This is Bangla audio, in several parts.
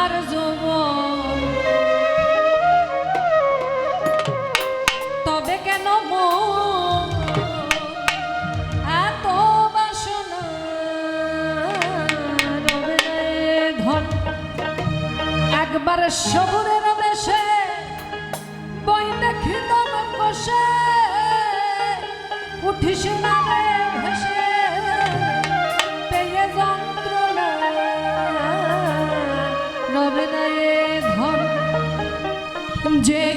আর যৌবন তবে কেন এত রবে সবুরের দেশে বই দেখি বসে। উঠিস না রে Jake.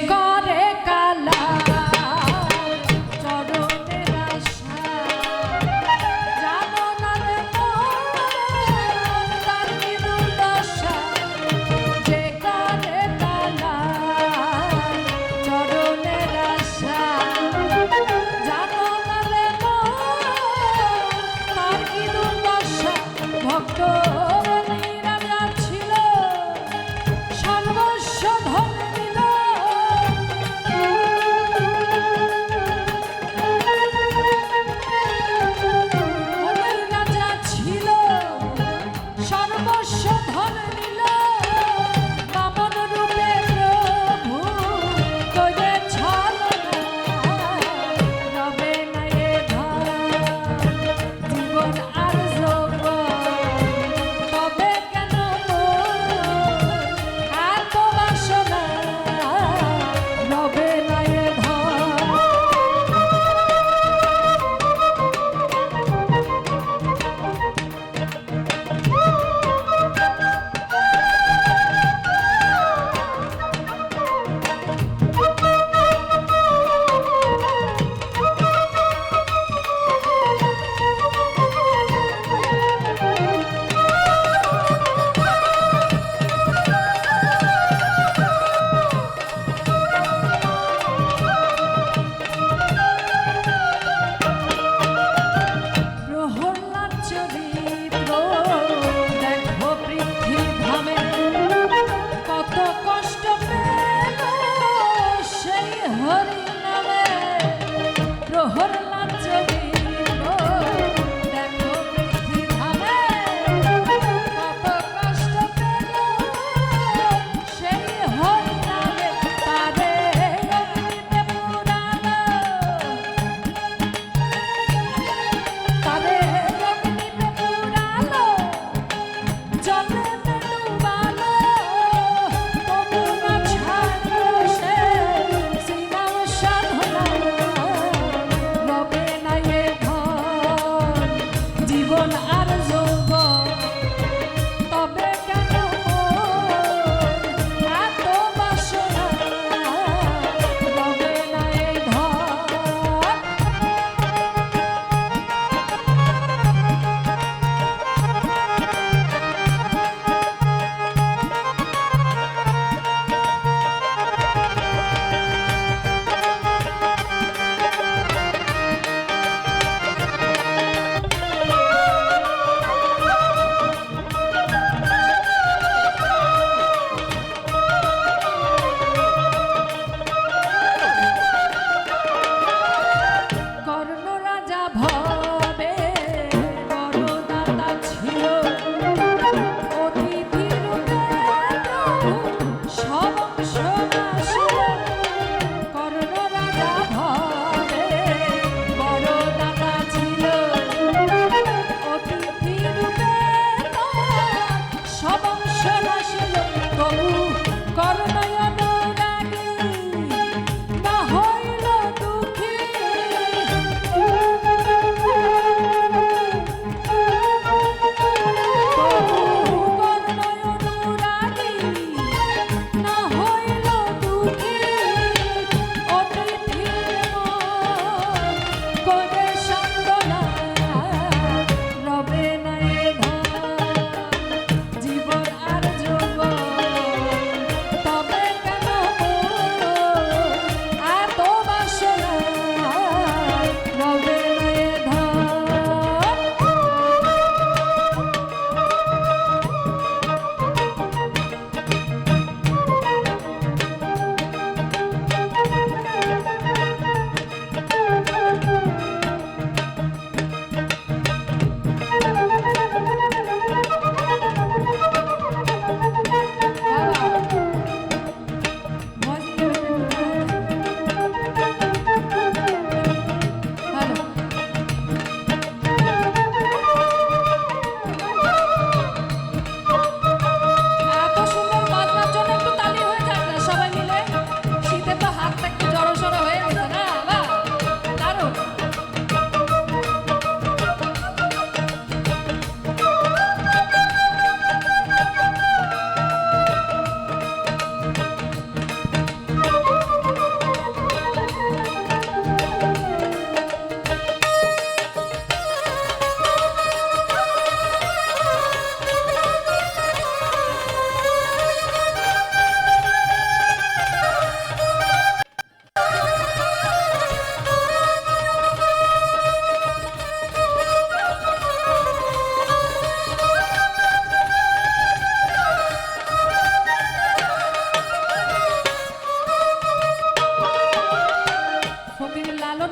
করুণা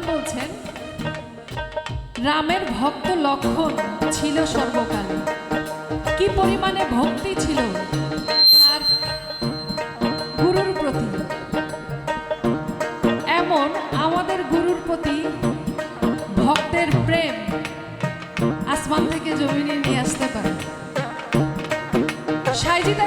বলছেন, রামের ভক্ত লক্ষণ ছিল সর্বকালে। কি পরিমাণে ভক্তি ছিল তার গুরুর প্রতি। এমন আমাদের গুরুর প্রতি ভক্তের প্রেম আসমান থেকে জমিনে নিয়ে আসতে পারে। সাইজিদা